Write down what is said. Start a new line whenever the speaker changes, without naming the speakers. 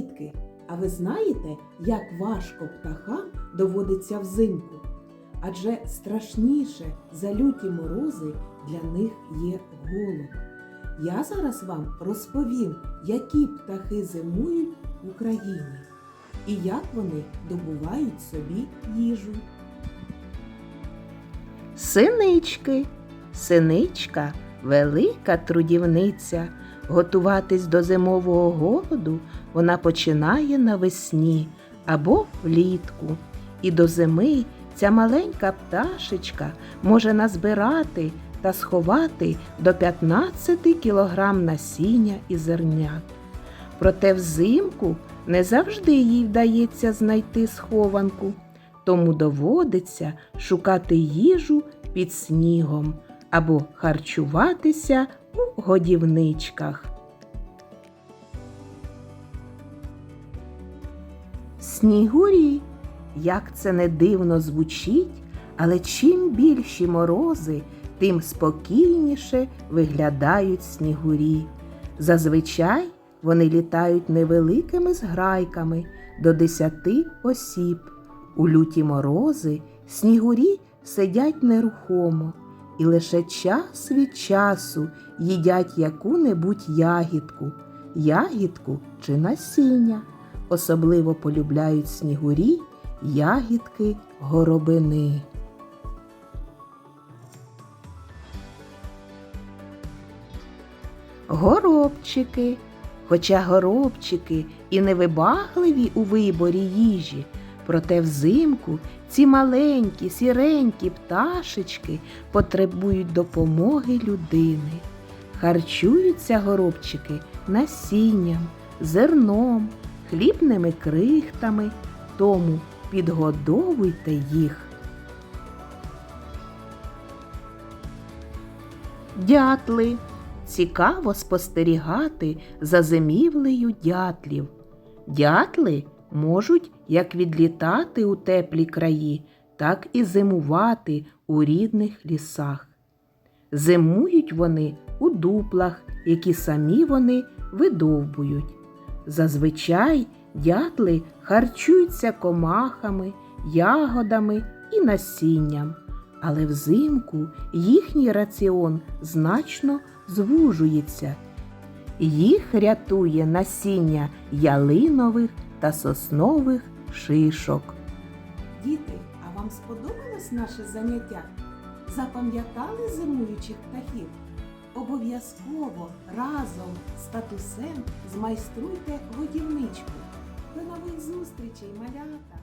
Дітки! А ви знаєте, як важко птахам доводиться взимку? Адже страшніше за люті морози для них є голод. Я зараз вам розповім, які птахи зимують в Україні і як вони добувають собі їжу.
Синички. Синичка велика трудівниця. Готуватись до зимового голоду вона починає навесні або влітку. І до зими ця маленька пташечка може назбирати та сховати до 15 кілограм насіння і зернят. Проте взимку не завжди їй вдається знайти схованку, тому доводиться шукати їжу під снігом або харчуватися у годівничках. Снігурі, як це не дивно звучить, але чим більші морози, тим спокійніше виглядають снігурі. Зазвичай вони літають невеликими зграйками до десяти осіб. У люті морози снігурі сидять нерухомо і лише час від часу їдять яку-небудь ягідку, ягідку чи насіння. Особливо полюбляють снігурі ягідки горобини. Горобчики. Хоча горобчики і невибагливі у виборі їжі, проте взимку ці маленькі сіренькі пташечки потребують допомоги людини. Харчуються горобчики насінням, зерном, хлібними крихтами, тому підгодовуйте їх. Дятли. Цікаво спостерігати за зимівлею дятлів. Дятли можуть як відлітати у теплі краї, так і зимувати у рідних лісах. Зимують вони у дуплах, які самі вони видовбують. Зазвичай дятли харчуються комахами, ягодами і насінням, але взимку їхній раціон значно звужується. Їх рятує насіння ялинових та соснових шишок.
Діти, а вам сподобалось наше заняття? Запам'ятали зимуючих птахів? Обов'язково разом з татусем змайструйте годівничку. До нових зустрічей, малята!